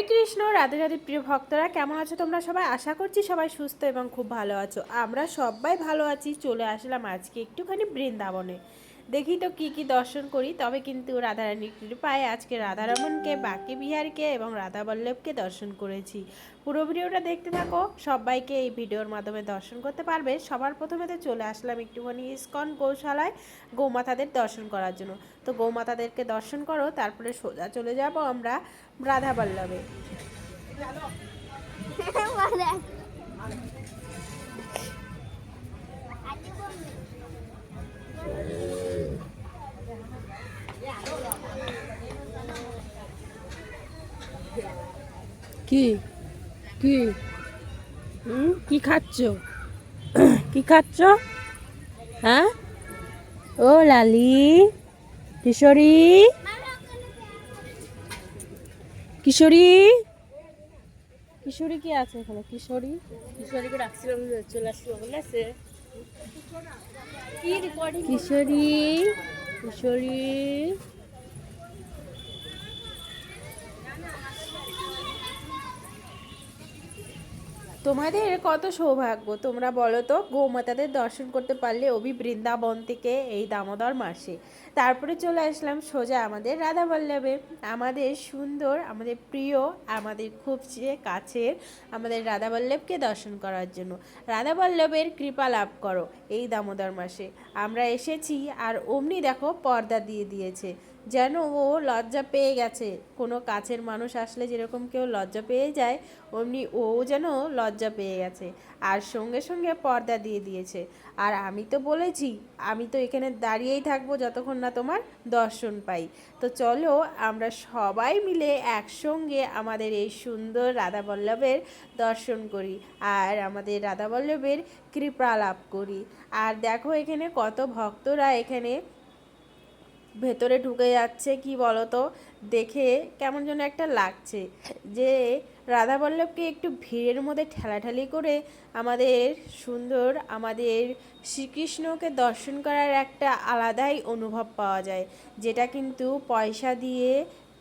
হরে কৃষ্ণ, রাধে রাধে প্রিয় ভক্তরা, কেমন আছো তোমরা সবাই? আশা করছি সবাই সুস্থ এবং খুব ভালো আছো। আমরা সবাই ভালো আছি, চলে আসলাম আজকে একটুখানি বৃন্দাবনে। দেখি তো কি কি দর্শন করি। তবে কিন্তু রাধারানীর কৃপায় আজকে রাধারমণকে, বাকি বিহারকে এবং রাধা বল্লভকে দর্শন করেছি। পুরো ভিডিওটা দেখতে থাকো। সবাইকে এই ভিডিওর মাধ্যমে দর্শন করতে পারবে। সবার প্রথমে তো চলে আসলাম একটুখানি ইস্কন গৌশালায় গৌমাতাদের দর্শন করার জন্য। তো গৌমাতাদেরকে দর্শন করো, তারপরে সোজা চলে যাব আমরা রাধা বল্লভে কি? কি? হুম? কি খাচ্ছ? কি খাচ্ছ? হ্যাঁ? ও লালি কিশোরী? কিশোরী? কিশোরী কি আছে এখানে? কিশোরী? কিশোরীকে ডাকছিলাম চলে আসলো বলে রেকর্ডিং কিশোরী কিশোরী? তোমাদের কত সৌভাগ্য। তোমরা বলো তো, গৌমাতাদের দর্শন করতে পারলে অভি বৃন্দাবন থেকে এই দামোদর মাসে। তারপরে চলে আসলাম সোজা আমাদের রাধা বল্লভে আমাদের সুন্দর, আমাদের প্রিয়, আমাদের খুব যে কাছের আমাদের রাধা বল্লভকে দর্শন করার জন্য। রাধা বল্লভের কৃপা লাভ করো এই দামোদর মাসে। আমরা এসেছি আর অমনি দেখো পর্দা দিয়ে দিয়েছে। যেন ও লজ্জা পেয়ে গেছে। কোনো কাছের মানুষ আসলে যেরকম কেউ লজ্জা পেয়ে যায়, অমনি ও যেন লজ্জা পেয়ে গেছে। আর সঙ্গে সঙ্গে পর্দা দিয়ে দিয়েছে। আর আমি তো বলেছি, আমি তো এখানে দাঁড়িয়েই থাকব যতক্ষণ না তোমার দর্শন পাই। তো চলো, আমরা সবাই মিলে একসঙ্গে আমাদের এই সুন্দর রাধা বল্লভের দর্শন করি আর আমাদের রাধা বল্লভের কৃপা লাভ করি। আর দেখো এখানে কত ভক্তরা এখানে ভেতরে ঢুকে যাচ্ছে, কি বলতো? দেখে কেমন যেন একটা লাগছে যে রাধা বল্লভকে একটু ভিড়ের মধ্যে ঠেলাঠালি করে আমাদের সুন্দর, আমাদের শ্রীকৃষ্ণকে দর্শন করার একটা আলাদাই অনুভব পাওয়া যায়, যেটা কিন্তু পয়সা দিয়ে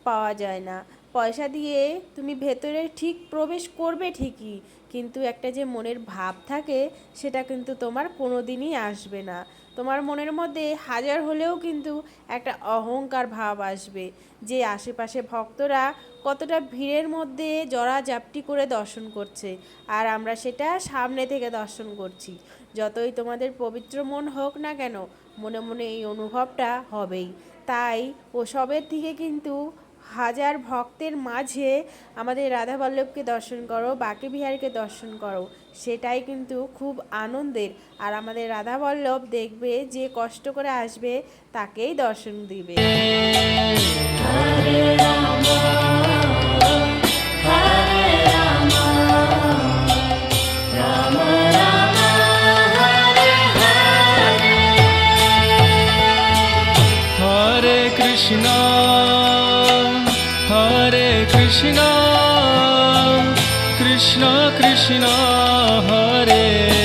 পাওয়া যায় না। পয়সা দিয়ে তুমি ভেতরে ঠিক প্রবেশ করবে ঠিকই, কিন্তু একটা যে মনের ভাব থাকে, সেটা কিন্তু তোমার কোনো দিনই আসবে না। তোমার মনের মধ্যে হাজার হলেও কিন্তু একটা অহংকার ভাব আসবে, যে আশেপাশে ভক্তরা কতটা ভিড়ের মধ্যে জড়া জাপটি করে দর্শন করছে, আর আমরা সেটা সামনে থেকে দর্শন করছি। যতই তোমাদের পবিত্র মন হোক না কেন, মনে মনে এই অনুভবটা হবেই। তাই ওসবের থেকে কিন্তু হাজার ভক্তের মাঝে আমাদের রাধা বল্লভকে দর্শন করো, বাকি বিহারকে দর্শন করো, সেটাই কিন্তু খুব আনন্দের। আর আমাদের রাধা বল্লভ দেখবে যে কষ্ট করে আসবে, তাকেই দর্শন দিবে। কৃষ্ণ কৃষ্ণ হরে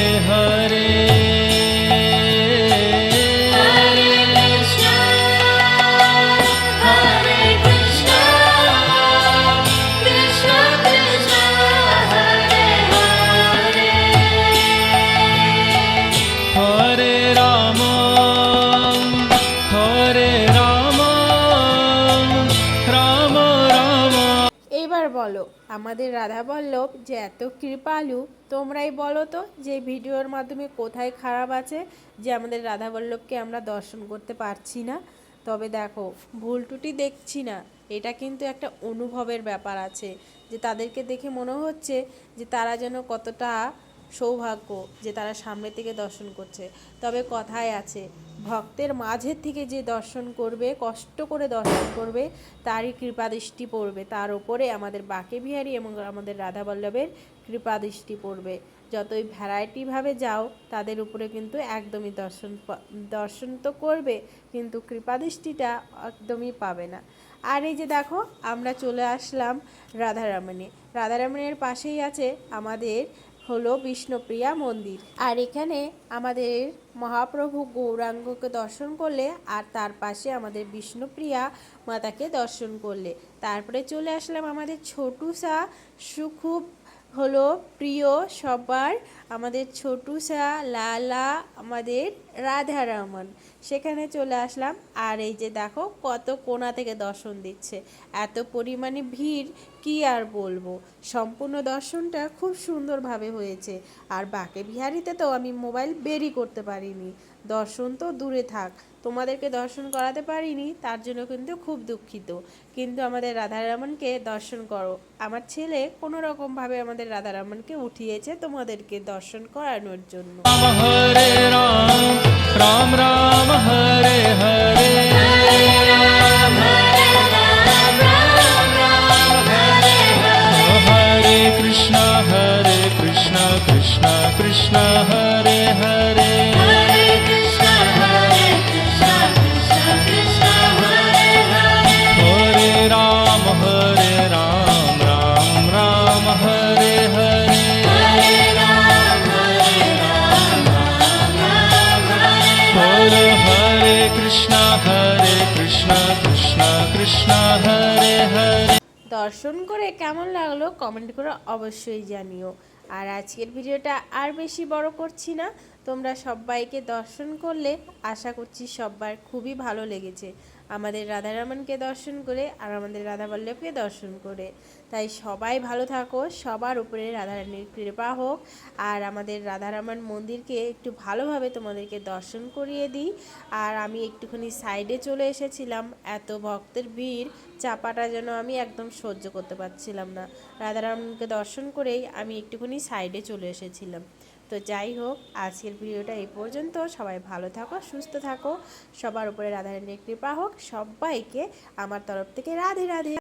এইবার বলো, আমাদের রাধা বল্লভ যে এত কৃপালু, তোমরাই বলো তো যে ভিডিওর মাধ্যমে কোথায় খারাপ আছে যে আমাদের রাধা বল্লভকে আমরা দর্শন করতে পারছি না। তবে দেখো, ভুল টুটি দেখছি না, এটা কিন্তু একটা অনুভবের ব্যাপার আছে, যে তাদেরকে দেখে মনে হচ্ছে যে তারা যেন কতটা সৌভাগ্য যে তারা সামনে থেকে দর্শন করছে। তবে কথায় আছে, ভক্তের মাঝের থেকে যে দর্শন করবে, কষ্ট করে দর্শন করবে, তারই কৃপাদৃষ্টি পড়বে। তার উপরে আমাদের বাঁকে বিহারী এবং আমাদের রাধা বল্লভের কৃপাদৃষ্টি পড়বে। যতই ভ্যারাইটিভাবে যাও, তাদের উপরে কিন্তু একদমই দর্শন দর্শন তো করবে, কিন্তু কৃপাদৃষ্টিটা একদমই পাবে না। আর এই যে দেখো, আমরা চলে আসলাম রাধারামণে। রাধারামণের পাশেই আছে আমাদের হলো বিষ্ণুপ্রিয়া মন্দির। আর এখানে আমাদের মহাপ্রভু গৌরাঙ্গকে দর্শন করলে আর তার পাশে আমাদের বিষ্ণুপ্রিয়া মাতাকে দর্শন করলে। তারপরে চলে আসলাম আমাদের ছোটুসা, সুখুব হলো প্রিয় সবার আমাদের ছোটুসা লালা, আমাদের রাধা রাধারমন সেখানে চলে আসলাম। আর এই যে দেখো, কত কোনা থেকে দর্শন দিচ্ছে। এত পরিমাণে ভিড়, কি আর বলব? সম্পূর্ণ দর্শনটা খুব সুন্দরভাবে হয়েছে। আর বাকে বিহারিতে তো আমি মোবাইল বেরি করতে পারিনি। দর্শন তো দূরে থাক। তোমাদেরকে দর্শন করাতে পারিনি, তার জন্য কিন্তু খুব দুঃখিত। কিন্তু আমাদের রাধারমনকে দর্শন করো। আমার ছেলে কোনো রকমভাবে আমাদের রাধারমনকে উঠিয়েছে তোমাদেরকে দর্শন করানোর জন্য হরে রাম রাম রাম হরে হরে হরে কৃষ্ণ হরে কৃষ্ণ কৃষ্ণ কৃষ্ণ হরে হরে দর্শন করে কেমন লাগল কমেন্ট করে অবশ্যই জানিও। আর আজকের ভিডিওটা আর বেশি বড় করছি না, তোমরা সবাইকে দর্শন করলে আশা করছি সব্বার খুবই ভালো লেগেছে। আমাদের রাধারমনকে দর্শন করে আর আমাদের রাধাবল্লভকে দর্শন করে। তাই সবাই ভালো থাকো, সবার উপরে রাধারানীর কৃপা হোক। আর আমাদের রাধারমন মন্দিরকে একটু ভালোভাবে তোমাদেরকে দর্শন করিয়ে দিই। আর আমি একটুখানি সাইডে চলে এসেছিলাম, এত ভক্তের ভিড়, চাপাটা যেন আমি একদম সহ্য করতে পারছিলাম না। রাধারামকে দর্শন করেই আমি একটুখানি সাইডে চলে এসেছিলাম। তো যাই হোক, আজকের ভিডিওটা এই পর্যন্ত। সবাই ভালো থাকো, সুস্থ থাকো। সবার উপরে রাধারানীর কৃপা হোক। সবাইকে আমার তরফ থেকে রাধে রাধে।